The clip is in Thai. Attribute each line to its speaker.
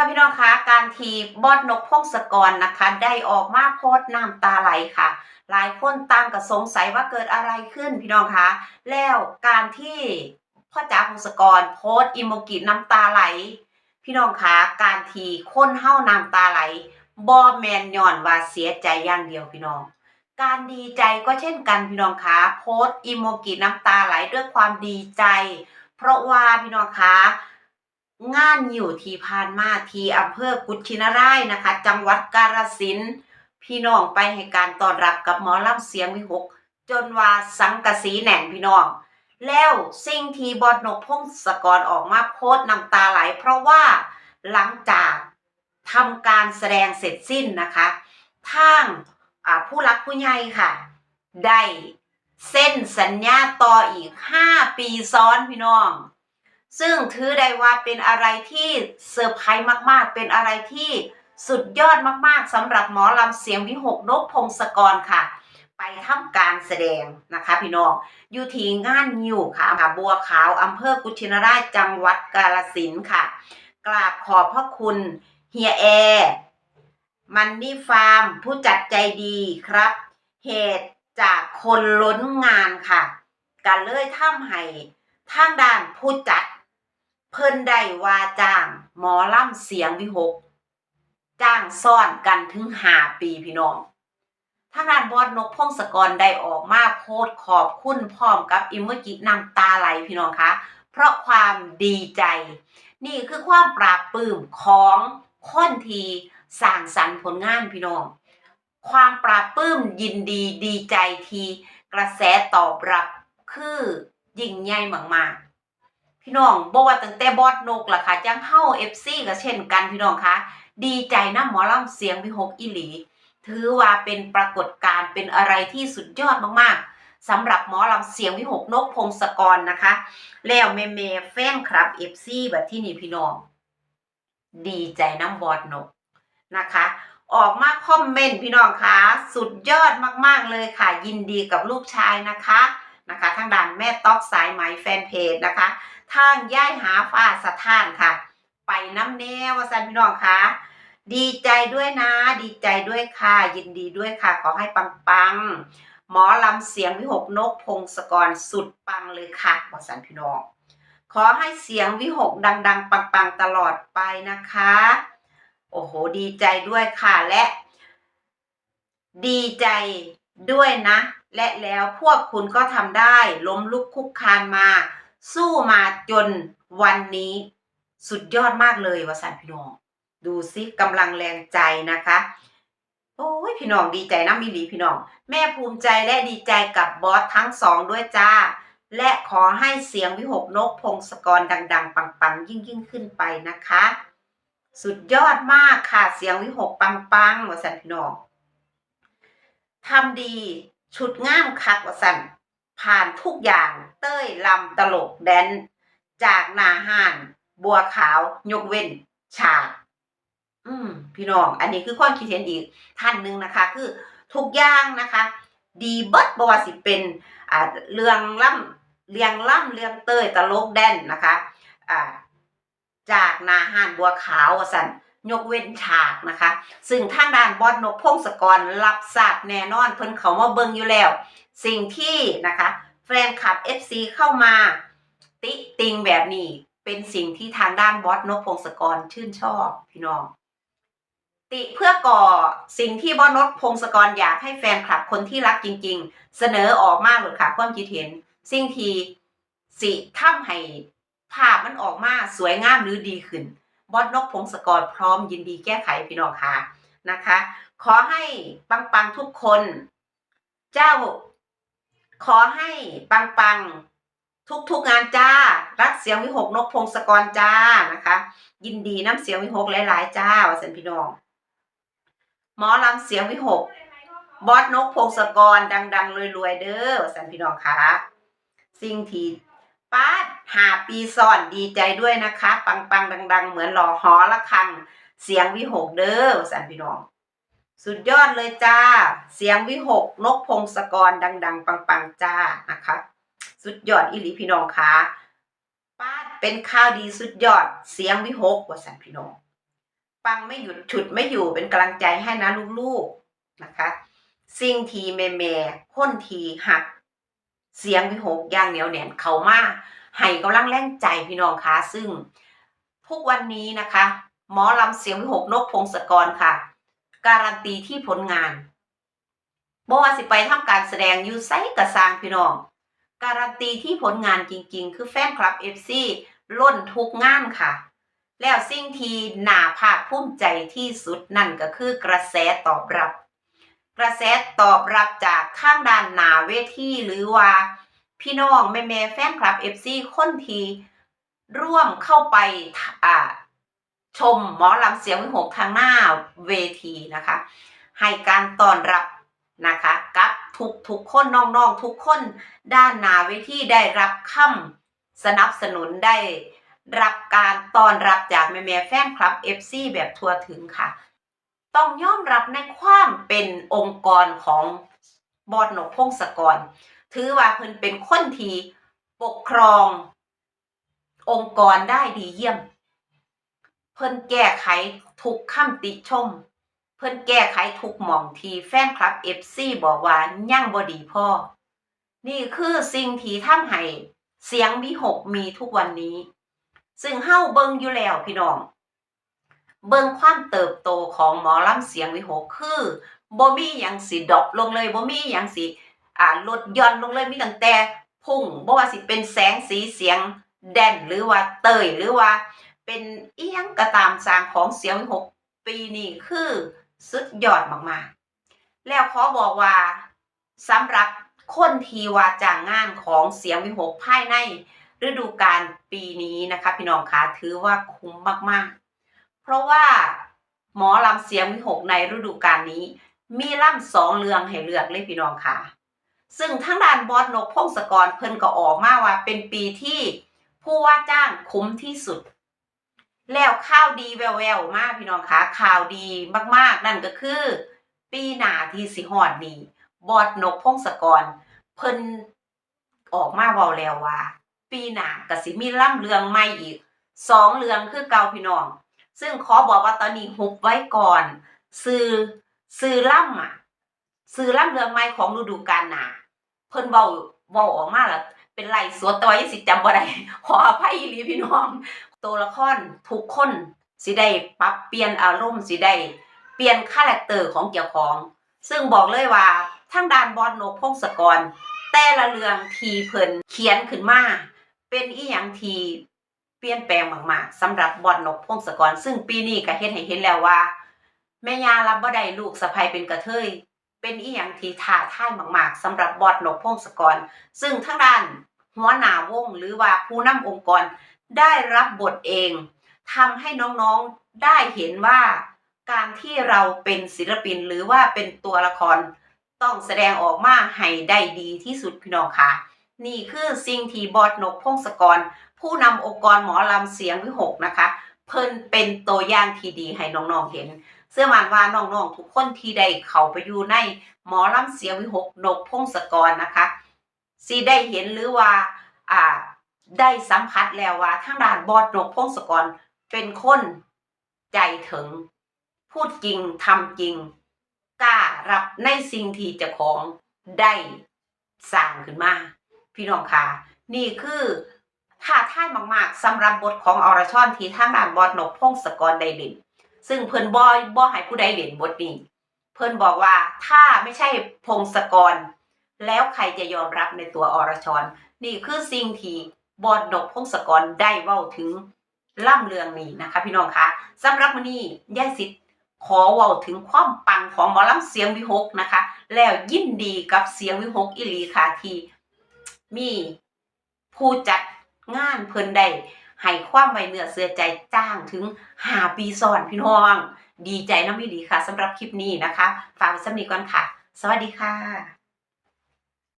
Speaker 1: ค่ะพี่น้องคะการทีบอดนกพงศกรนะคะ ได้ออกมาโพสน้ำตาไหลค่ะ หลายคนตางก็สงสัยว่าเกิดอะไรขึ้นพี่น้องคะแล้วการที่พ่อจ๋าพงศกรโพสอิโมกิน้ำตาไหล พี่น้องคะการทีคนเฮ้าน้ำตาไหลบอแมนย้อนว่าเสียใจอย่างเดียวพี่น้อง การดีใจก็เช่นกันพี่น้องคะโพสอิโมกิน้ำตาไหลด้วยความดีใจ เพราะว่าพี่น้องคะ งานอยู่ที่พานมาที่อำเภอกุชินารายนะคะ จังหวัดกาฬสินธุ์พี่น้องไปให้การต้อนรับกับหมอลำเสียงวิหก จนว่าสังกะสีแหน่นพี่น้อง แล้วสิ่งที่บอดนกพงศกรออกมาโพสน้ำตาไหล เพราะว่าหลังจากทำการแสดงเสร็จสิ้นนะคะทางอ่าผู้รักผู้ใหญ่ค่ะ ได้เส้นสัญญาต่ออีก 5 ปีซ้อนพี่น้อง ซึ่งถือได้ว่าเป็นอะไรที่เซอร์ไพรส์มากๆ เป็นอะไรที่สุดยอดมากๆสำหรับหมอลำเสียงวิหกนกพงศกรค่ะ ไปทำการแสดงนะคะพี่น้องอยู่ที่งานยิวค่ะบัวขาวอำเภอกุชินรายณ์จังหวัดกาฬสินค่ะ กราบขอบพระคุณเฮียแอร์มันนี่ฟาร์มผู้จัดใจดีครับ เหตุจากคนล้นงานค่ะกันเลยทำให้ทางด้านผู้จัด เพิ่นได้ว่าจ้างหมอล่ำเสียงวิหก จ้างซ่อนกันถึงหาปีพี่น้องทางด้านบอดนกพงศกรได้ออกมาโพสต์ขอบคุณพร้อมกับอิมเมจิน้ำตาไหลพี่น้องคะเพราะความดีใจ นี่คือความปราบปลื้มของคนทีสร้างสรรค์ผลงานพี่น้อง ความปราบปลื้มยินดีดีใจทีกระแสตอบรับคือยิ่งใหญ่มากๆ พี่น้องบอกว่าตั้งแต่บอดนกล่ะค่ะจังเฮา FC ก็เช่นกันพี่น้องคะดีใจนะหมอลำเสียงวิหกอีหลี ถือว่าเป็นปรากฏการณ์เป็นอะไรที่สุดยอดมากๆสำหรับหมอลำเสียงวิหกนกพงศกรนะคะ แล้วเมเมแฟนครับ FC แบบที่นี่พี่น้อง ดีใจน้ำบอดนกนะคะ ออกมาคอมเมนต์พี่น้องคะสุดยอดมากๆเลยค่ะ ยินดีกับลูกชายนะคะ นะคะทางด้านแม่ต๊อกสายไหมแฟนเพจนะคะ ทางย่ายหาฟ้าสถานค่ะ ไปน้ำแนววสันพี่น้องคะดีใจด้วยนะ ดีใจด้วยค่ะ ยินดีด้วยค่ะ ขอให้ปังปังๆหมอลำเสียงวิหกนกพงศกรสุดปังเลยค่ะวสันพี่น้อง ขอให้เสียงวิหกดัง ๆ ปังๆตลอดไปนะคะ โอ้โห ดีใจด้วยค่ะและ ดีใจด้วยนะ และแล้วพวกคุณก็ทำได้ล้มลุกคุกคานมา สู้มาจนวันนี้ สุดยอดมากเลยวสันพี่น้อง ดูซิกำลังแรงใจนะคะ โอ้ยพี่น้องดีใจนะมิลีพี่น้อง แม่ภูมิใจและดีใจกับบอสทั้งสองด้วยจ้า และขอให้เสียงวิหกนกพงศกรดัง ๆ ปังๆ ยิ่งยิ่งๆขึ้นไปนะคะ สุดยอดมากค่ะเสียงวิหกปังๆวสันพี่น้องทำดี ชุดงามคักวสันผ่านทุกอย่างเต้ยลำตลกแดน จากนาห่าน บัวขาวยกเว้น ฉาก อืม พี่น้อง อันนี้คือความคิดเห็นอีกท่านหนึ่งนะคะ คือทุกอย่างนะคะ ดีเบิดบว่าสิเป็นอ่าเรื่องล่ำเรียงล่ำเรียงเต้ยตลกแดนนะคะ อ่า จากนาห่านบัวขาววสัน ยกเว้นฉากนะคะ ซึ่งทางด้านบอดนกพงศกรรับทราบแน่นอนเพิ่นเขามาเบิงอยู่แล้ว สิ่งที่นะคะ แฟนคลับ FC เข้ามา ติติงแบบนี้เป็นสิ่งที่ทางด้านบอสนกพงศกรชื่นชอบพี่น้อง ติเพื่อก่อสิ่งที่บอสนกพงศกรอยากให้แฟนคลับคนที่รักจริง ๆ เสนอออกมาเลยค่ะความคิดเห็น สิ่งที่สิทำให้ภาพมันออกมาสวยงามหรือดีขึ้น บอสนกพงศกรพร้อมยินดีแก้ไขพี่น้องค่ะนะคะ ขอให้ปังๆทุกคน เจ้า ขอให้ปังๆทุกๆงานจ้า รักเสียงวิหกนกพงศกรจ้านะคะ ยินดีน้ำเสียงวิหกหลาย ๆ จ้าวสันพี่น้องหมอลำเสียงวิหกบอสนกพงศกรดัง ๆรวยๆเด้อสันพี่น้องค่ะสิ่งที่ ป้าดหาปีซ้อนดีใจด้วยนะคะ ปังๆดัง ๆ เหมือนหล่อหอละคัง เสียงวิหกเด้อสันพี่น้อง สุดยอดเลยจ้า เสียงวิหกนกพงศกรดัง ๆ ปังๆจ้านะคะ สุดยอดอิลีพี่น้องคะป้าดเป็นข่าวดีสุดยอดเสียงวิหกว่าสันพี่น้องปังไม่หยุดฉุดไม่อยู่เป็นกำลังใจให้นะลูกๆนะคะ สิ่งทีแม่แม่ๆคนทีหัก เสียงวิหกอย่างเหนียวแน่นเขามาให้กำลังแรงใจพี่น้องคะซึ่งทุกวันนี้นะคะ หมอลำเสียงวิหกนกพงศกรค่ะ การันตีที่ผลงานบ่ว่าสิไปทำการแสดงอยู่ไซกระซางพี่น้อง การันตีที่ผลงานจริงๆ คือแฟนคลับ FC ล้นทุกงานค่ะ แล้วสิ่งที่น่าภาคภูมิใจที่สุดนั่นก็คือกระแสตอบรับ กระแสตอบรับจากข้างด้านหนาเวทีหรือว่า พี่น้องแม่แม่แฟนคลับ FC คนทีร่วมเข้าไปชมหมอลำเสียงวิหกทางหน้าเวทีนะคะ ให้การต้อนรับนะคะกับทุกทุกคนน้องๆทุกคนด้านหนาเวทีได้รับคำสนับสนุนได้รับการต้อนรับจากแม่แม่แฟนคลับ FC แบบทั่วถึงค่ะ ต้องยอมรับในความเป็นองค์กรของบอดนกพงศกร ถือว่าเพิ่นเป็นคนที่ปกครอง องค์กรได้ดีเยี่ยม เพิ่นแก้ไขทุกคำติชม เพิ่นแก้ไขทุกหม่องที่แฟนคลับ FC บอกว่ายั่งบดีพ่อ นี่คือสิ่งที่ทำให้เสียงวิหกมีทุกวันนี้ ซึ่งเฮ้าเบิงอยู่แล้วพี่น้อง เบิ่งความเติบโตของหมอลำเสียงวิหกคือบ่มีหยังสิดอปลงเลยบ่มีหยังสิอ่าลดย่อนลงเลยมีตั้งแต่พุ่งบ่ว่าสิเป็นแสงสีเสียงแดนหรือว่าเตยหรือว่า เป็นเอียงก็ตามสร้างของเสียงวิหกปีนี้คือสุดยอดมากๆ แล้วขอบอกว่าสำหรับคนทีว่าจ้างงานของเสียงวิหกภายในฤดูกาลปีนี้นะคะ พี่น้องคะถือว่าคุ้มมากๆ เพราะว่าหมอลำเสียงวิหกในฤดูกาลนี้ มีล่ำสองเรืองให้เลือกเลยพี่น้องค่ะ ซึ่งทั้งด้านบอสนกพงศกรเพิ่นก็ออกมาว่าเป็นปีที่ผู้ว่าจ้างคุ้มที่สุด แล้วข่าวดีแววๆมากพี่น้องคะข่าวดีมากๆ นั่นก็คือ ปีหน้าที่สิฮอดนี้บอสนกพงศกร เพิ่นออกมาเว้าแล้วว่า ปีหน้าก็สิมีล่ำเรืองใหม่อีกสองเรืองคือเก่าพี่น้อง ซึ่งขอบอกว่าตอนนี้ฮุบไว้ก่อน ซื้อซื้อล่ำอะซื้อล่ำเรื่องใหม่ของฤดูกาลหนาเพิ่นเว้าเว้าออกมาล้วเป็นไรสวดตัวยังสิจำบ่ได้ขออภัยอีหลีพี่น้อง ตัวละครทุกคนสิได้ปรับเปลี่ยนอารมณ์สิได้เปลี่ยนคาแรคเตอร์ของเกี่ยวของ ซึ่งบอกเลยว่าทางด้านบอลนกพงศกร แต่ละเรื่องทีเพิ่นเขียนขึ้นมา เป็นอีหยังที เปลี่ยนแปลงมากๆสำหรับบอลนกพงศกร ซึ่งปีนี้ก็เฮ็ดให้เห็นแล้วว่า แม่ยารับบ่ได้ลูกสะใภ้เป็นกระเทย เป็นอีหยังที่ท้าทายมากๆสำหรับบอดนกพงศกร ซึ่งทางด้านหัวหน้าวงหรือว่าผู้นำองค์กรได้รับบทเองทำให้น้องๆได้เห็นว่าการที่เราเป็นศิลปินหรือว่าเป็นตัวละคร ต้องแสดงออกมาให้ได้ดีที่สุดพี่น้องค่ะ นี่คือสิ่งที่บอดนกพงศกร ผู้นำองค์กรหมอลำเสียงวิหกนะคะ เพิ่นเป็นตัวอย่างที่ดีให้น้องๆเห็น เสื้อมันว่าน้องๆทุกคนที่ได้เข้าไปอยู่ในหมอลำเสียงวิหกนกพงศกรนะคะสิได้เห็นหรือว่าอ่าได้สัมผัสแล้วว่าทางด้านบอดนกพงศกรเป็นคนใจถึง พูดจริงทำจริงกล้ารับในสิ่งที่จ้าของได้สร้างขึ้นมา พี่น้องค่ะ นี่คือ ท้าทายมากๆสำหรับบทของอรชรที่ทางด้านบอดนกพงศกรได้เล่นซึ่งเพิ่นบ่บ่ให้ผู้ใดเล่นบทนี้ เพิ่นบอกว่าถ้าไม่ใช่พงศกร แล้วใครจะยอมรับในตัวอรชร นี่คือสิ่งที่บอดนกพงศกรได้เว้าถึงล่ำเรื่องนี้นะคะ พี่น้องคะสำหรับมื้อนี้ยายสิทธิ์ขอเว้าถึงความปังของหมอลำเสียงวิหกนะคะ แล้วยินดีกับเสียงวิหกอีหลีค่ะที่มีผู้จัด งานเพิ่นได้ให้ความไว้เนื้อเสือใจจ้างถึงหาปีซ้อนพี่น้อง ดีใจน้ำมีดีค่ะสำหรับคลิปนี้นะคะ ฝากไว้สำนีก่อนค่ะ สวัสดีค่ะ